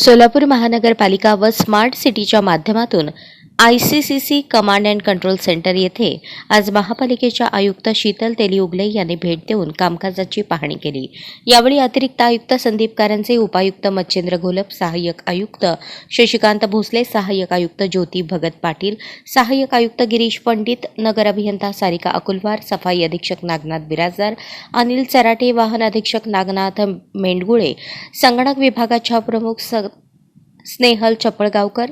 सोलापूर महानगरपालिका व स्मार्ट सिटीच्या माध्यमातून I C C C command and control centre येथे आज महापालिकेच्या आयुक्त शीतल तेलिउगले यांनी भेट देऊन कामकाजाची पाहणी केली. यावेळी अतिरिक्त आयुक्त संदीप कारंजे उपायुक्त मच्छिंद्र घोलप सहाय्यक आयुक्त शशिकांत भोसले सहाय्यक आयुक्त ज्योती भगत पाटील सहाय्यक आयुक्त गिरीश पंडित नगर अभियंता सारिका अकुलवार सफाई अधीक्षक नागनाथ बिराजदार अनिल चराटे वाहन अधीक्षक नागनाथ मेंडगुळे संगणक विभागाच्या प्रमुख स स्नेहल चपळगावकर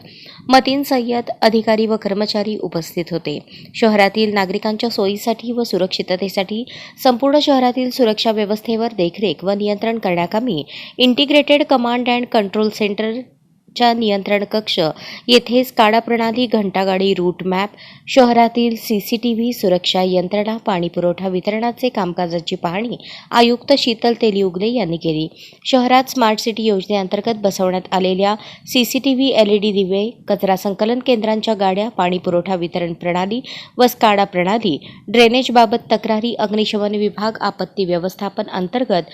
मतीन सय्यद अधिकारी व कर्मचारी उपस्थित होते. शहरातील नागरिकांच्या सोयीसाठी व सुरक्षिततेसाठी संपूर्ण शहरातील सुरक्षा व्यवस्थेवर देखरेख व नियंत्रण करण्याकामी integrated command and control centre च्या नियंत्रण कक्ष. येथेच काडा प्रणाली घंटागाडी रूट मॅप शहरातील सीसीटीव्ही सुरक्षा यंत्रणा पाणीपुरवठा वितरणाचे कामकाजाची पाहणी आयुक्त शीतल तेलियुगले यांनी केली. शहरात स्मार्ट सिटी योजनेअंतर्गत बसवण्यात आलेल्या सीसीटीव्ही एलईडी दिवे कचरा संकलन केंद्रांच्या गाड्या पाणीपुरवठा वितरण प्रणाली व स्काडा प्रणाली ड्रेनेजबाबत तक्रारी अग्निशमन विभाग आपत्ती व्यवस्थापन अंतर्गत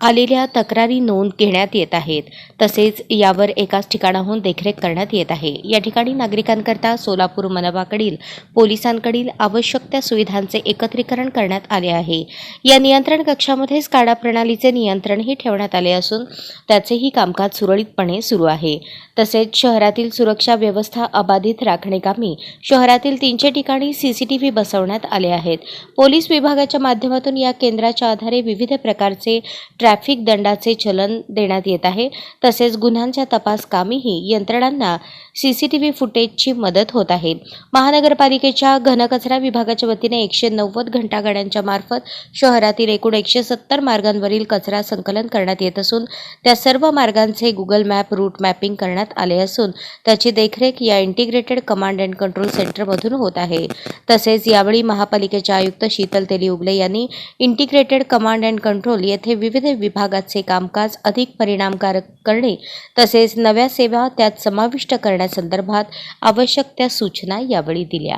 आलेल्या तक्रारी नोंद घेण्यात येत आहेत. तसेच यावर एकाच ठिकाणाहून देखरेख करण्यात येत आहे. या ठिकाणी नागरिकांकरता सोलापूर मनपाकडील पोलिसांकडील आवश्यक त्या सुविधांचे एकत्रीकरण करण्यात आले आहे. या नियंत्रण कक्षामध्ये स्काडा प्रणालीचे नियंत्रणही ठेवण्यात आले असून त्याचेही कामकाज सुरळीतपणे सुरू आहे. तसेच शहरातील सुरक्षा व्यवस्था अबाधित राखणेकामी शहरातील तीनशे ठिकाणी सीसीटीव्ही बसवण्यात आले आहेत. पोलीस विभागाच्या माध्यमातून या केंद्राच्या आधारे विविध प्रकारचे ट्रॅफिक दंडाचे चलन देण्यात येत आहे. तसेच गुन्ह्यांच्या तपास कामीही यंत्रणांना व्ही फुटेजची मदत होत आहे. महानगरपालिकेच्या घनकचरा विभागाच्या वतीने एकशे नव्वद घंटागाड्यांच्या मार्फत शहरातील एकूण एकशे सत्तर मार्गांवरील कचरा संकलन करण्यात येत असून त्या सर्व मार्गांचे गुगल मॅप रूट मॅपिंग करण्यात आले असून त्याची देखरेख या इंटिग्रेटेड कमांड अँड कंट्रोल सेंटरमधून होत आहे. तसेच यावेळी महापालिकेच्या आयुक्त शीतल तेली उगले यांनी इंटिग्रेटेड कमांड अँड कंट्रोल येथे विविध विभागाचे कामकाज अधिक परिणामकारक करणे तसेच नव्या सेवा त्यात समाविष्ट करण्यासंदर्भात आवश्यक त्या सूचना यावेळी दिल्या.